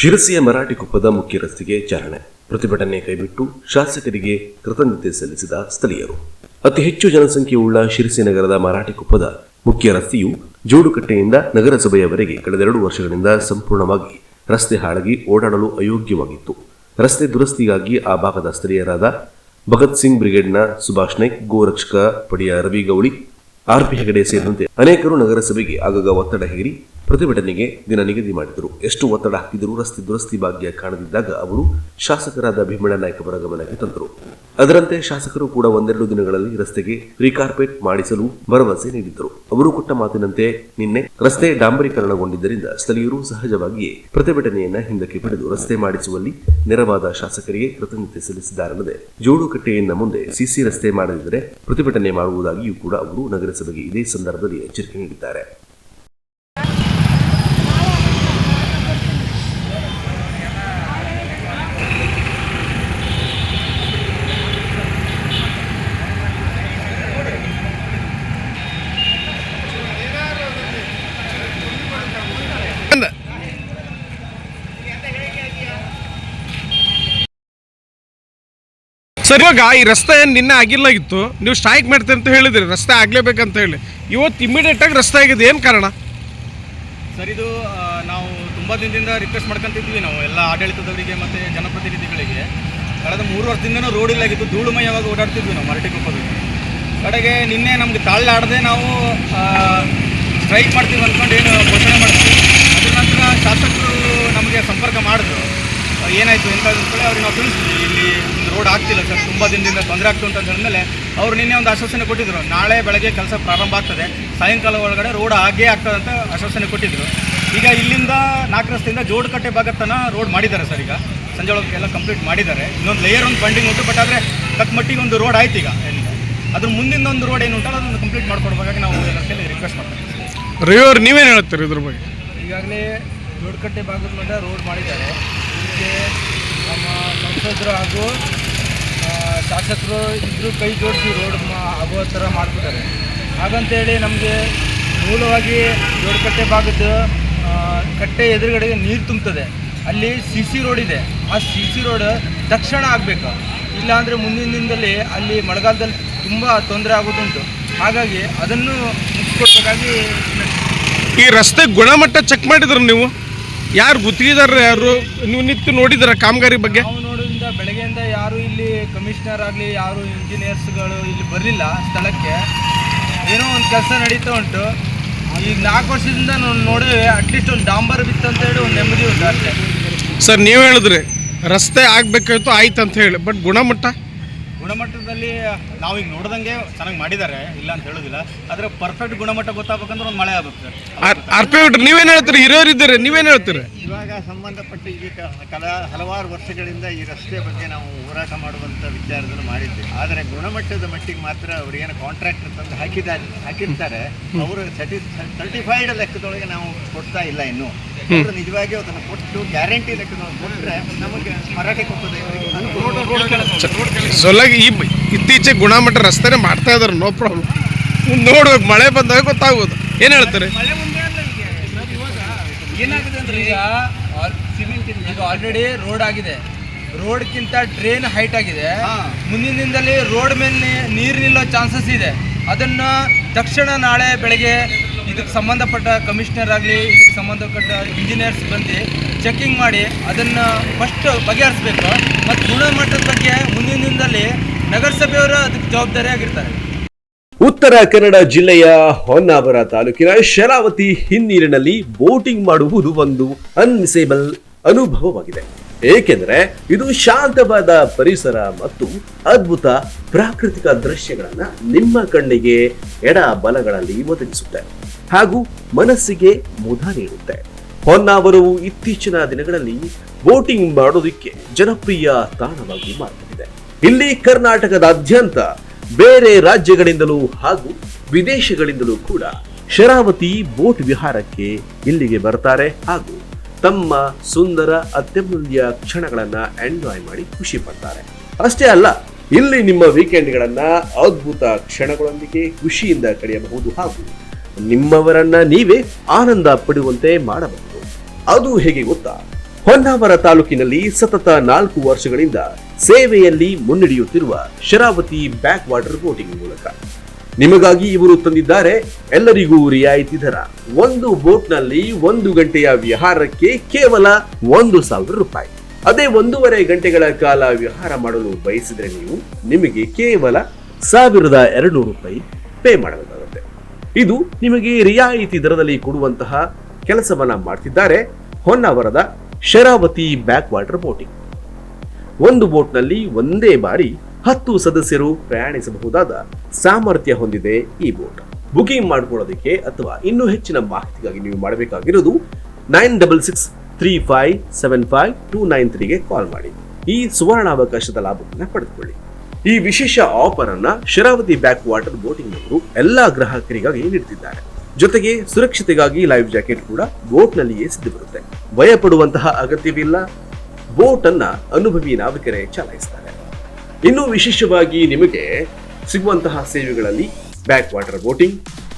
ಶಿರಸಿಯ ಮರಾಠಿ ಕುಪ್ಪದ ಮುಖ್ಯ ರಸ್ತೆಗೆ ಚಾಲನೆ. ಪ್ರತಿಭಟನೆ ಕೈಬಿಟ್ಟು ಶಾಸಕರಿಗೆ ಕೃತಜ್ಞತೆ ಸಲ್ಲಿಸಿದ ಸ್ಥಳೀಯರು. ಅತಿ ಹೆಚ್ಚು ಜನಸಂಖ್ಯೆಯುಳ್ಳ ಶಿರಸಿ ನಗರದ ಮರಾಠಿ ಕುಪ್ಪದ ಮುಖ್ಯ ರಸ್ತೆಯು ಜೋಡುಕಟ್ಟೆಯಿಂದ ನಗರಸಭೆಯವರೆಗೆ ಕಳೆದೆರಡು ವರ್ಷಗಳಿಂದ ಸಂಪೂರ್ಣವಾಗಿ ರಸ್ತೆ ಹಾಳಾಗಿ ಓಡಾಡಲು ಅಯೋಗ್ಯವಾಗಿತ್ತು. ರಸ್ತೆ ದುರಸ್ತಿಗಾಗಿ ಆ ಭಾಗದ ಸ್ಥಳೀಯರಾದ ಭಗತ್ ಸಿಂಗ್ ಬ್ರಿಗೇಡ್ನ ಸುಭಾಷ್ ನಾಯ್ಕ್, ಗೋರಕ್ಷಕ ಪಡೆಯ ರವಿ ಗೌಳಿ ಆರ್ಪಿ ಹೆಗಡೆ ಸೇರಿದಂತೆ ಅನೇಕರು ನಗರಸಭೆಗೆ ಆಗಾಗ ಒತ್ತಡ ಹೇರಿ ಪ್ರತಿಭಟನೆಗೆ ದಿನ ನಿಗದಿ ಮಾಡಿದರು. ಎಷ್ಟು ಒತ್ತಡ ಹಾಕಿದರೂ ರಸ್ತೆ ದುರಸ್ತಿ ಭಾಗ್ಯ ಕಾಣದಿದ್ದಾಗ ಅವರು ಶಾಸಕರಾದ ಭೀಮಣ್ಣ ನಾಯ್ಕ ಅವರ ಗಮನಕ್ಕೆ ತಂದರು. ಅದರಂತೆ ಶಾಸಕರು ಕೂಡ ಒಂದೆರಡು ದಿನಗಳಲ್ಲಿ ರಸ್ತೆಗೆ ರೀಕಾರ್ಪೆಟ್ ಮಾಡಿಸಲು ಭರವಸೆ ನೀಡಿದ್ದರು. ಅವರು ಕೊಟ್ಟ ಮಾತಿನಂತೆ ನಿನ್ನೆ ರಸ್ತೆ ಡಾಂಬರೀಕರಣಗೊಂಡಿದ್ದರಿಂದ ಸ್ಥಳೀಯರು ಸಹಜವಾಗಿಯೇ ಪ್ರತಿಭಟನೆಯನ್ನ ಹಿಂದಕ್ಕೆ ಪಡೆದು ರಸ್ತೆ ಮಾಡಿಸುವಲ್ಲಿ ನೆರವಾದ ಶಾಸಕರಿಗೆ ಕೃತಜ್ಞತೆ ಸಲ್ಲಿಸಿದ್ದಾರಲ್ಲದೆ, ಜೋಡುಕಟ್ಟೆಯಿಂದ ಮುಂದೆ ಸಿಸಿ ರಸ್ತೆ ಮಾಡದಿದ್ದರೆ ಪ್ರತಿಭಟನೆ ಮಾಡುವುದಾಗಿಯೂ ಕೂಡ ಅವರು ನಗರಸಭೆಗೆ ಇದೇ ಸಂದರ್ಭದಲ್ಲಿ ಎಚ್ಚರಿಕೆ ನೀಡಿದ್ದಾರೆ. ಸರ್, ಇವಾಗ ಈ ರಸ್ತೆ ನಿನ್ನೆ ಆಗಿಲ್ಲಾಗಿತ್ತು ನೀವು ಸ್ಟ್ರೈಕ್ ಮಾಡ್ತೀರಿ ಅಂತ ಹೇಳಿದ್ರಿ. ರಸ್ತೆ ಆಗ್ಲೇಬೇಕಂತ ಹೇಳಿ. ಇವತ್ತು ಇಮಿಡಿಯೇಟ್ ಆಗಿ ರಸ್ತೆ ಆಗಿದೆ. ಏನು ಕಾರಣ? ಸರ್, ಇದು ನಾವು ತುಂಬ ದಿನದಿಂದ ರಿಕ್ವೆಸ್ಟ್ ಮಾಡ್ಕೊಂತಿದ್ವಿ ನಾವು ಎಲ್ಲ ಆಡಳಿತದವರಿಗೆ ಮತ್ತು ಜನಪ್ರತಿನಿಧಿಗಳಿಗೆ. ಕಳೆದ ಮೂರು ವರ್ಷದಿಂದನೂ ರೋಡ್ ಇಲ್ಲಾಗಿತ್ತು ಧೂಳುಮಯವಾಗಿ ಓಡಾಡ್ತಿದ್ವಿ ನಾವು ಮರಟಿ ಕೊಪ್ಪದಲ್ಲಿ. ಕಡೆಗೆ ನಿನ್ನೆ ನಮ್ಗೆ ತಾಳ್ಲಾಡದೆ ನಾವು ಸ್ಟ್ರೈಕ್ ಮಾಡ್ತೀವಿ ಅಂದ್ಕೊಂಡು ಏನು ಘೋಷಣೆ ಮಾಡ್ತೀವಿ ಅದರ ನಂತರ ಶಾಸಕರು ನಮಗೆ ಸಂಪರ್ಕ ಮಾಡಿದ್ರು. ಏನಾಯಿತು ಎಂತ ಅಂದ್ಕೊಳ್ಳಿ ಅವ್ರಿಗೆ ನಾವು ತಿಳಿಸ್ತೀವಿ ಇಲ್ಲಿ ರೋಡ್ ಆಗ್ತಿಲ್ಲ ಸರ್. ತುಂಬ ದಿನದಿಂದ ತೊಂದರೆ ಆಗ್ತು ಅಂತ ಹೇಳಿದ್ಮೇಲೆ ಅವ್ರು ನಿನ್ನೆ ಒಂದು ಆಶ್ವಾಸನೆ ಕೊಟ್ಟಿದ್ರು. ನಾಳೆ ಬೆಳಗ್ಗೆ ಕೆಲಸ ಪ್ರಾರಂಭ ಆಗ್ತದೆ. ಸಾಯಂಕಾಲ ಒಳಗಡೆ ರೋಡ್ ಆಗೇ ಆಗ್ತದೆ ಅಂತ ಆಶ್ವಾಸನೆ ಕೊಟ್ಟಿದ್ರು. ಈಗ ಇಲ್ಲಿಂದ ನಾಲ್ಕು ರಸ್ತೆಯಿಂದ ಜೋಡುಕಟ್ಟೆ ಭಾಗದ ತನಕ ರೋಡ್ ಮಾಡಿದ್ದಾರೆ ಸರ್ ಈಗ. ಸಂಜೆ ಒಳಗೆ ಎಲ್ಲ ಕಂಪ್ಲೀಟ್ ಮಾಡಿದ್ದಾರೆ. ಇನ್ನೊಂದು ಲೇಯರ್ ಒಂದು ಫಂಡಿಂಗ್ ಉಂಟು ಬಟ್ ಆದರೆ ತಕ್ಕ ಮಟ್ಟಿಗೆ ಒಂದು ರೋಡ್ ಆಯ್ತು ಈಗ. ಅದ್ರ ಮುಂದಿನ ಒಂದು ರೋಡ್ ಏನು ಉಂಟಲ್ಲ ಅದನ್ನು ಕಂಪ್ಲೀಟ್ ಮಾಡ್ಕೊಡ್ಬೇಕಾಗಿ ನಾವು ಎಲ್ಲರಲ್ಲಿ ರಿಕ್ವೆಸ್ಟ್ ಮಾಡ್ತೀವಿ. ರವಿಯವ್ರು ನೀವೇನು ಹೇಳ್ತೀರಿ ಇದ್ರ ಬಗ್ಗೆ? ಈಗಾಗಲೇ ಜೋಡುಕಟ್ಟೆ ಭಾಗದ ಮಟ್ಟ ರೋಡ್ ಮಾಡಿದ್ದಾರೆ. ಇದಕ್ಕೆ ನಮ್ಮ ಸಂಸದರು ಹಾಗೂ ಶಾಸಕರು ಇಬ್ಬರು ಕೈ ಜೋಡಿಸಿ ರೋಡ್ ಆಗೋ ಥರ ಹಾಗಂತ ಹಾಗಂತೇಳಿ ನಮಗೆ ಮೂಲವಾಗಿ ಜೋಡಕಟ್ಟೆ ಭಾಗದ ಕಟ್ಟೆ ಎದುರುಗಡೆಗೆ ನೀರು ತುಂಬುತ್ತದೆ ಅಲ್ಲಿ ಸಿ ಸಿ ರೋಡ್ ಇದೆ. ಆ ಸಿ ಸಿ ರೋಡ್ ತಕ್ಷಣ ಆಗಬೇಕು. ಇಲ್ಲಾಂದರೆ ಮುಂದಿನ ದಿನದಲ್ಲಿ ಅಲ್ಲಿ ಮಳೆಗಾಲದಲ್ಲಿ ತುಂಬ ತೊಂದರೆ ಆಗೋದುಂಟು. ಹಾಗಾಗಿ ಅದನ್ನು ಮುಗಿಸ್ಕೊಡ್ಬೇಕಾಗಿ ಈ ರಸ್ತೆ ಗುಣಮಟ್ಟ ಚೆಕ್ ಮಾಡಿದ್ರು ನೀವು? ಯಾರು ಗುತ್ತಿಗೆದಾರ ಯಾರು? ನೀವು ನಿಂತು ನೋಡಿದ್ರ ಕಾಮಗಾರಿ ಬಗ್ಗೆ? ನಾವು ನೋಡೋದ್ರಿಂದ ಬೆಳಗ್ಗೆಯಿಂದ ಯಾರು ಇಲ್ಲಿ ಕಮಿಷನರ್ ಆಗಲಿ ಯಾರು ಇಂಜಿನಿಯರ್ಸ್ಗಳು ಇಲ್ಲಿ ಬರಲಿಲ್ಲ ಸ್ಥಳಕ್ಕೆ. ಏನೋ ಒಂದು ಕೆಲಸ ನಡೀತಾ ಉಂಟು. ಈಗ ನಾಲ್ಕು ವರ್ಷದಿಂದ ನಾನು ನೋಡಿದ್ರೆ ಅಟ್ಲೀಸ್ಟ್ ಒಂದು ಡಾಂಬರ್ ಬಿತ್ತು ಅಂತ ಹೇಳಿ ಒಂದು ನೆಮ್ಮದಿ ಉಂಟು ಅಷ್ಟೇ. ಸರ್ ನೀವು ಹೇಳಿದ್ರಿ ರಸ್ತೆ ಆಗಬೇಕಾಯ್ತು ಆಯ್ತು ಅಂತ ಹೇಳಿ. ಬಟ್ ಗುಣಮಟ್ಟ? ಗುಣಮಟ್ಟದಲ್ಲಿ ನಾವು ಈಗ ನೋಡ್ದಂಗೆ ಚೆನ್ನಾಗಿ ಮಾಡಿದ್ದಾರೆ ಇಲ್ಲ ಅಂತ ಹೇಳೋದಿಲ್ಲ. ಆದರೆ ಪರ್ಫೆಕ್ಟ್ ಗುಣಮಟ್ಟ ಗೊತ್ತಾಗಬೇಕಂದ್ರೆ ಒಂದು ಮಳೆ ಆಗುತ್ತೆ ಸರ್. ಬಿಟ್ರಿ ನೀವೇನು ಹೇಳ್ತೀರಿ? ಹಿರಿಯರು ಇದ್ದೀರಿ ನೀವೇನು ಹೇಳ್ತೀರಿ? ಇವಾಗ ಸಂಬಂಧಪಟ್ಟ ಈಗ ಕಲಾ ಹಲವಾರು ವರ್ಷಗಳಿಂದ ಈ ರಸ್ತೆ ಬಗ್ಗೆ ನಾವು ಹೋರಾಟ ಮಾಡುವಂಥ ವಿಚಾರದಲ್ಲಿ ಮಾಡಿದ್ದೆ ಆದರೆ ಗುಣಮಟ್ಟದ ಮಟ್ಟಿಗೆ ಮಾತ್ರ ಅವ್ರಿಗೇನು ಕಾಂಟ್ರಾಕ್ಟ್ ಕಾಂಟ್ರಾಕ್ಟರ್ ತಂದು ಹಾಕಿದ್ದಾರೆ ಹಾಕಿರ್ತಾರೆ. ಅವರು ಸರ್ಟಿ ಸರ್ಟಿಫೈಡ್ ಲೆಕ್ಕದೊಳಗೆ ನಾವು ಕೊಡ್ತಾ ಇಲ್ಲ ಇನ್ನು. ಅವರು ನಿಜವಾಗಿ ಅದನ್ನು ಕೊಟ್ಟು ಗ್ಯಾರಂಟಿ ಲೆಕ್ಕದೊಳಗೆ ಕೊಟ್ಟರೆ ನಮಗೆ ಮರಾಠಿ ಕೊಟ್ಟದೆ ಸೊಲ್ಲಾಗಿ ಈ ಇತ್ತೀಚೆಗೆ ಗುಣಮಟ್ಟ ರಸ್ತೆನೇ ಮಾಡ್ತಾ ಇದಾರೆ ನೋ ಪ್ರಾಬ್ಲಮ್ ನೋಡ್ಬೇಕು ಮಳೆ ಬಂದಾಗ ಗೊತ್ತಾಗೋದು. ಏನು ಹೇಳ್ತಾರೆ? ಏನಾಗಿದೆ ಅಂದ್ರೆ ಈಗ ಸಿಮೆಂಟ್ ಈಗ ಆಲ್ರೆಡಿ ರೋಡ್ ಆಗಿದೆ. ರೋಡ್ಗಿಂತ ಟ್ರೈನ್ ಹೈಟ್ ಆಗಿದೆ. ಮುಂದಿನ ದಿನದಲ್ಲಿ ರೋಡ್ ಮೇಲೆ ನೀರು ನಿಲ್ಲೋ ಚಾನ್ಸಸ್ ಇದೆ. ಅದನ್ನ ತಕ್ಷಣ ನಾಳೆ ಬೆಳಗ್ಗೆ ಇದಕ್ಕೆ ಸಂಬಂಧಪಟ್ಟ ಕಮಿಷನರ್ ಆಗಲಿ ಇದಕ್ಕೆ ಸಂಬಂಧಪಟ್ಟ ಇಂಜಿನಿಯರ್ಸ್ ಬಂದು ಚೆಕಿಂಗ್ ಮಾಡಿ ಅದನ್ನು ಫಸ್ಟ್ ಬಗೆಹರಿಸ್ಬೇಕು. ಮತ್ತು ಗುಣಮಟ್ಟದ ಬಗ್ಗೆ ಮುಂದಿನ ದಿನದಲ್ಲಿ ನಗರಸಭೆಯವರು ಅದಕ್ಕೆ ಜವಾಬ್ದಾರಿಯಾಗಿರ್ತಾರೆ. ಉತ್ತರ ಕನ್ನಡ ಜಿಲ್ಲೆಯ ಹೊನ್ನಾವರ ತಾಲೂಕಿನ ಶರಾವತಿ ಹಿನ್ನೀರಿನಲ್ಲಿ ಬೋಟಿಂಗ್ ಮಾಡುವುದು ಒಂದು ಅನ್ಮಿಸೇಬಲ್ ಅನುಭವವಾಗಿದೆ. ಏಕೆಂದರೆ ಇದು ಶಾಂತವಾದ ಪರಿಸರ ಮತ್ತು ಅದ್ಭುತ ಪ್ರಾಕೃತಿಕ ದೃಶ್ಯಗಳನ್ನು ನಿಮ್ಮ ಕಣ್ಣಿಗೆ ಎಡ ಬಲಗಳಲ್ಲಿ ಒದಗಿಸುತ್ತೆ ಹಾಗೂ ಮನಸ್ಸಿಗೆ ಮುದ ನೀಡುತ್ತೆ. ಹೊನ್ನಾವರವು ಇತ್ತೀಚಿನ ದಿನಗಳಲ್ಲಿ ಬೋಟಿಂಗ್ ಮಾಡೋದಕ್ಕೆ ಜನಪ್ರಿಯ ತಾಣವಾಗಿ ಮಾರ್ಪಟ್ಟಿದೆ. ಇಲ್ಲಿ ಕರ್ನಾಟಕದಾದ್ಯಂತ ಬೇರೆ ರಾಜ್ಯಗಳಿಂದಲೂ ಹಾಗೂ ವಿದೇಶಗಳಿಂದಲೂ ಕೂಡ ಶರಾವತಿ ಬೋಟ್ ವಿಹಾರಕ್ಕೆ ಇಲ್ಲಿಗೆ ಬರ್ತಾರೆ ಹಾಗೂ ತಮ್ಮ ಸುಂದರ ಅತ್ಯಮೂಲ್ಯ ಕ್ಷಣಗಳನ್ನ ಎಂಜಾಯ್ ಮಾಡಿ ಖುಷಿ ಪಡ್ತಾರೆ. ಅಷ್ಟೇ ಅಲ್ಲ, ಇಲ್ಲಿ ನಿಮ್ಮ ವೀಕೆಂಡ್ಗಳನ್ನ ಅದ್ಭುತ ಕ್ಷಣಗಳೊಂದಿಗೆ ಖುಷಿಯಿಂದ ಕಳೆಯಬಹುದು ಹಾಗೂ ನಿಮ್ಮವರನ್ನ ನೀವೇ ಆನಂದ ಪಡುವಂತೆ ಮಾಡಬಹುದು. ಅದು ಹೇಗೆ ಗೊತ್ತಾ? ಹೊನ್ನಾವರ ತಾಲೂಕಿನಲ್ಲಿ ಸತತ ನಾಲ್ಕು ವರ್ಷಗಳಿಂದ ಸೇವೆಯಲ್ಲಿ ಮುನ್ನಡೆಯುತ್ತಿರುವ ಶರಾವತಿ ಬ್ಯಾಕ್ ವಾಟರ್ ಬೋಟಿಂಗ್ ಮೂಲಕ. ನಿಮಗಾಗಿ ಇವರು ತಂದಿದ್ದಾರೆ ಎಲ್ಲರಿಗೂ ರಿಯಾಯಿತಿ ದರ. ಒಂದು ಬೋಟ್ನಲ್ಲಿ ಒಂದು ಗಂಟೆಯ ವಿಹಾರಕ್ಕೆ ಕೇವಲ ಒಂದು ಸಾವಿರ ರೂಪಾಯಿ. ಅದೇ ಒಂದೂವರೆ ಗಂಟೆಗಳ ಕಾಲ ವಿಹಾರ ಮಾಡಲು ಬಯಸಿದರೆ ನೀವು ನಿಮಗೆ ಕೇವಲ ಸಾವಿರದ ಎರಡು ರೂಪಾಯಿ ಪೇ ಮಾಡಬೇಕಾಗುತ್ತೆ. ಇದು ನಿಮಗೆ ರಿಯಾಯಿತಿ ದರದಲ್ಲಿ ಕೊಡುವಂತಹ ಕೆಲಸವನ್ನ ಮಾಡ್ತಿದ್ದಾರೆ ಹೊನ್ನಾವರದ ಶರಾವತಿ ಬ್ಯಾಕ್ ವಾಟರ್ ಬೋಟಿಂಗ್ ಒಂದು ಬೋಟ್ನಲ್ಲಿ ಒಂದೇ ಬಾರಿ ಹತ್ತು ಸದಸ್ಯರು ಪ್ರಯಾಣಿಸಬಹುದಾದ ಸಾಮರ್ಥ್ಯ ಹೊಂದಿದೆ ಈ ಬೋಟ್ ಬುಕಿಂಗ್ ಮಾಡ್ಕೊಳ್ಳೋದಕ್ಕೆ ಅಥವಾ ಇನ್ನೂ ಹೆಚ್ಚಿನ ಮಾಹಿತಿಗಾಗಿ ನೀವು ಮಾಡಬೇಕಾಗಿರೋದು nine double six three five seven five two nine ತ್ರೀಗೆ call ಮಾಡಿ. ಈ ಸುವರ್ಣಾವಕಾಶದ ಲಾಭವನ್ನು ಪಡೆದುಕೊಳ್ಳಿ. ಈ ವಿಶೇಷ ಆಫರ್ ಅನ್ನ ಶರಾವತಿ ಬ್ಯಾಕ್ ವಾಟರ್ ಬೋಟಿಂಗ್ ನವರು ಎಲ್ಲಾ ಗ್ರಾಹಕರಿಗಾಗಿ ನೀಡುತ್ತಿದ್ದಾರೆ ಜೊತೆಗೆ ಸುರಕ್ಷತೆಗಾಗಿ ಲೈಫ್ ಜಾಕೆಟ್ ಕೂಡ ಬೋಟ್ ನಲ್ಲಿಯೇ ಸಿದ್ದು ಬರುತ್ತೆ ಭಯ ಪಡುವಂತಹ ಅಗತ್ಯವಿಲ್ಲ. ಬೋಟ್ ಅನ್ನ ಅನುಭವಿ ನಾವಿಕರೇ ಚಲಾಯಿಸ್ತಾರೆ. ಇನ್ನು ವಿಶೇಷವಾಗಿ ನಿಮಗೆ ಸಿಗುವಂತಹ ಸೇವೆಗಳಲ್ಲಿ backwater boating,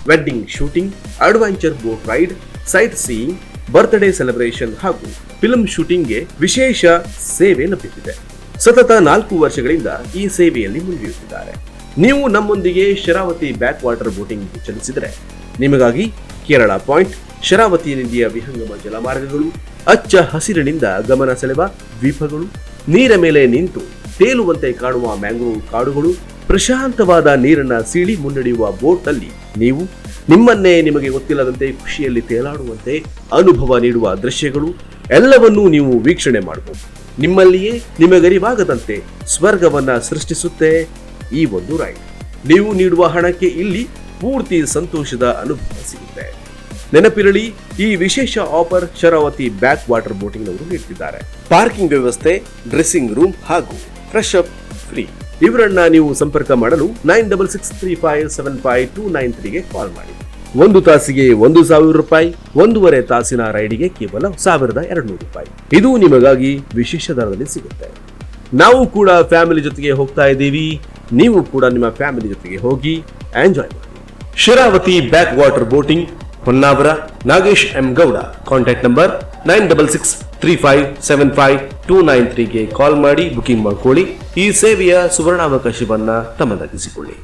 wedding shooting, adventure boat ride sightseeing birthday celebration ಹಾಗೂ ಫಿಲ್ಮ್ ಶೂಟಿಂಗ್ಗೆ ವಿಶೇಷ ಸೇವೆ ಲಭ್ಯವಿದೆ ಸತತ ನಾಲ್ಕು ವರ್ಷಗಳಿಂದ ಈ ಸೇವೆಯಲ್ಲಿ ಮುಂದುವರಿಯುತ್ತಿದ್ದಾರೆ ನೀವು ನಮ್ಮೊಂದಿಗೆ ಶರಾವತಿ ಬ್ಯಾಕ್ ವಾಟರ್ ಬೋಟಿಂಗ್ ಚಲಿಸಿದರೆ ನಿಮಗಾಗಿ ಕೇರಳ ಪಾಯಿಂಟ್ ಶರಾವತಿ ನದಿಯ ವಿಹಂಗಮ ಜಲಮಾರ್ಗಗಳು, ಅಚ್ಚ ಹಸಿರಿನಿಂದ ಗಮನ ಸೆಳೆವ ದ್ವೀಪಗಳು, ನೀರ ಮೇಲೆ ನಿಂತು ತೇಲುವಂತೆ ಕಾಣುವ ಮ್ಯಾಂಗ್ರೋವ್ ಕಾಡುಗಳು, ಪ್ರಶಾಂತವಾದ ನೀರನ್ನ ಸೀಳಿ ಮುನ್ನಡೆಯುವ ಬೋಟ್ನಲ್ಲಿ ನೀವು, ನಿಮ್ಮನ್ನೇ ನಿಮಗೆ ಗೊತ್ತಿಲ್ಲದಂತೆ ಖುಷಿಯಲ್ಲಿ ತೇಲಾಡುವಂತೆ ಅನುಭವ ನೀಡುವ ದೃಶ್ಯಗಳು, ಎಲ್ಲವನ್ನೂ ನೀವು ವೀಕ್ಷಣೆ ಮಾಡಬಹುದು. ನಿಮ್ಮಲ್ಲಿಯೇ ನಿಮಗರಿವಾಗದಂತೆ ಸ್ವರ್ಗವನ್ನ ಸೃಷ್ಟಿಸುತ್ತೆ ಈ ಒಂದು ರೈಡ್ ನೀವು ನೀಡುವ ಹಣಕ್ಕೆ ಇಲ್ಲಿ ಪೂರ್ತಿ ಸಂತೋಷದ ಅನುಭವ ಸಿಗುತ್ತೆ. ನೆನಪಿರಲಿ, ಈ ವಿಶೇಷ offer Sharavati back water boating ನವರು ನೀಡುತ್ತಿದ್ದಾರೆ ಪಾರ್ಕಿಂಗ್ ವ್ಯವಸ್ಥೆ, ಡ್ರೆಸ್ಸಿಂಗ್ ರೂಮ್ ಹಾಗೂ ಫ್ರೆಶ್ ಅಪ್ ಫ್ರೀ. ಇವರನ್ನ ನೀವು ಸಂಪರ್ಕ ಮಾಡಲು nine double six three five seven five two nine ತ್ರೀಗೆ call ಮಾಡಿ. ಒಂದು ತಾಸಿಗೆ ಒಂದು ಸಾವಿರ ರೂಪಾಯಿ, ಒಂದೂವರೆ ತಾಸಿನ ರೈಡಿಗೆ ಕೇವಲ ಸಾವಿರದ ಎರಡು ನೂರು ರೂಪಾಯಿ. ಇದು ನಿಮಗಾಗಿ ವಿಶೇಷ ದರದಲ್ಲಿ ಸಿಗುತ್ತೆ. ನಾವು ಕೂಡ ಫ್ಯಾಮಿಲಿ ಜೊತೆಗೆ ಹೋಗ್ತಾ ಇದ್ದೀವಿ. ನೀವು ಕೂಡ ನಿಮ್ಮ ಫ್ಯಾಮಿಲಿ ಜೊತೆಗೆ ಹೋಗಿ ಎಂಜಾಯ್ ಮಾಡಿ. Sharavathi backwater boating Honnavar Nagesh M Gowda. Contact number nine double six three five seven five two nine ತ್ರೀಗೆ call ಮಾಡಿ ಬುಕಿಂಗ್ ಮಾಡಿಕೊಳ್ಳಿ. ಈ ಸೇವೆಯ ಸುವರ್ಣಾವಕಾಶವನ್ನು ತಮ್ಮದಾಗಿಸಿಕೊಳ್ಳಿ